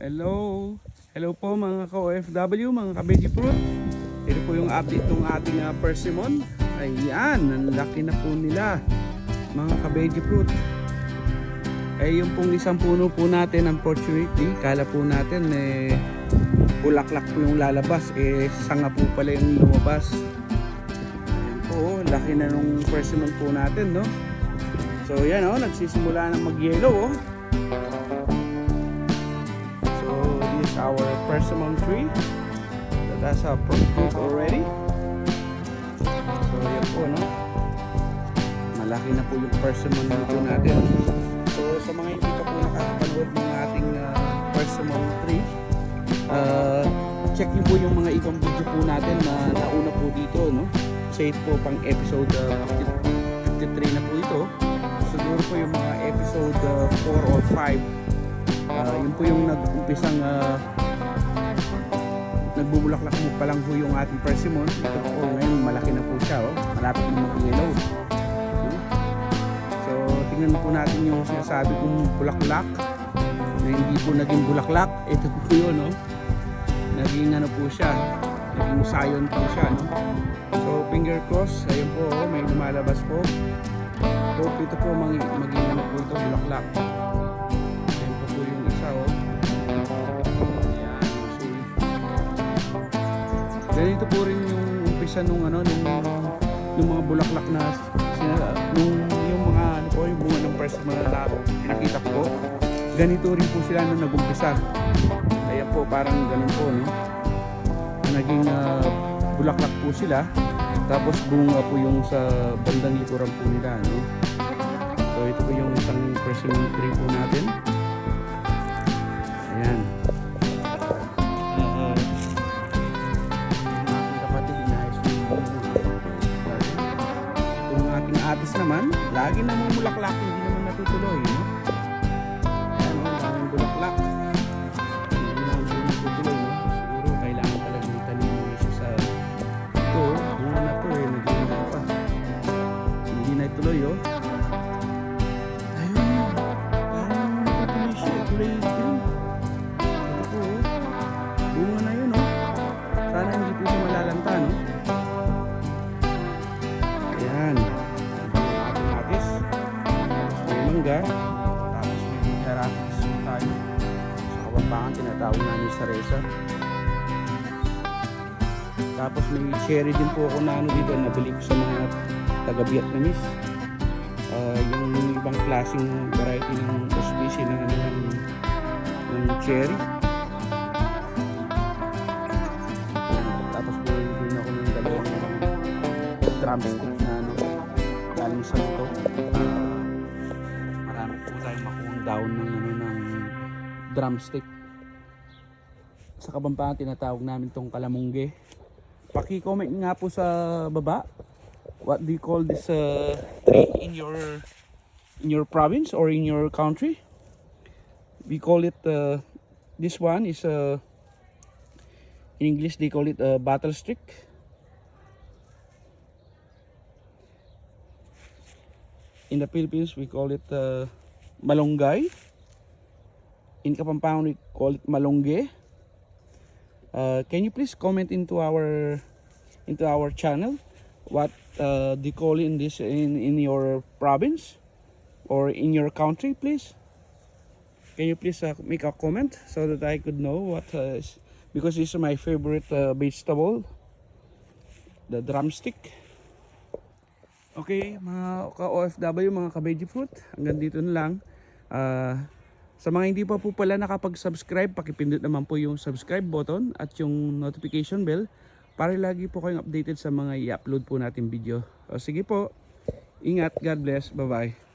Hello. Hello po mga ka-OFW, mga ka-veggie fruit. Ito po yung update ng ating uh, persimmon. Ayan, ang laki na po nila. Mga ka-veggie fruit. Eh yung pong isang puno po natin, unfortunately, kala po natin eh bulaklak po yung lalabas. Eh sanga po pala yung lumabas. Ayan po, laki na nung persimmon po natin, no? So yan oh, nagsisimula na mag-yellow oh. Our persimmon tree that has a fruit already. So yan po no. Malaki na po yung persimmon dito natin. So sa mga hindi pa po nakakapanood ng ating uh, persimmon tree, uh, check niyo po yung mga ibang video po natin na nauna po dito no. Kasi ito po pang episode uh, 53 na po ito siguro po yung mga episode 4 or 5 uh, yun po yung nag-umpisang uh, nagbubulaklak mo pa lang po yung ating persimmon ito po ngayon malaki na po siya oh. malapit na mag-yellow so tingnan po natin yung sinasabi kong bulaklak na hindi po naging bulaklak ito po yun no? naging ano po siya naging sayon po siya no? so finger cross ayun po oh, may lumalabas po Hope ito po maging, maging ano po ito, bulaklak. Ganito po rin yung umpisa nung ano, nung, nung mga bulaklak na sina, nung yung mga ano po, yung bunga ng first mga na nakita ko. Ganito rin po sila nung nagumpisa. Ayan po, parang ganun po, no? Naging ah, bulaklak po sila. Tapos bunga po yung sa bandang likuran po nila, no? So ito po yung isang persimmon tree po natin. Atis naman, lagi namang bulaklak, hindi naman natutuloy, no? Ayan, no? Daming bulaklak. Hindi naman po natutuloy, no? Siguro kailangan talaga itanim mo isa sa ito, bunga na to eh, naging pa. Hindi na ituloy oh. Tapos may mangga. Tapos may haratis tayo. Sa kabambangan, tinatawag namin sa resa. Tapos may cherry din po ako na ano dito, nabili ko sa mga taga Vietnamese. Ah, yung ibang klaseng variety ng auspice ng, ano, ng, ng cherry. Tapos bumili din ako ng dalawang drumstick na ano, galing sa. Ah, tayong makuhang down ng, ano, ng drumstick. Sa Kabampangan tinatawag namin tong kalamungge. Paki-comment nga po sa baba. What do you call this uh, tree in your in your province or in your country? We call it uh, this one is uh, in English they call it a battle stick. In the Philippines we call it uh, malunggay. In Kapampangan we call it malungge. Uh, can you please comment into our into our channel what uh, you call in this in in your province or in your country please can you please uh, make a comment so that I could know what uh, is, because this is my favorite uh, vegetable the drumstick okay mga ka-OFW mga ka-veggie fruit hanggang dito na lang uh, sa mga hindi pa po pala nakapag-subscribe, pakipindot naman po yung subscribe button at yung notification bell para lagi po kayong updated sa mga i-upload po natin video. O sige po, ingat, God bless, bye-bye.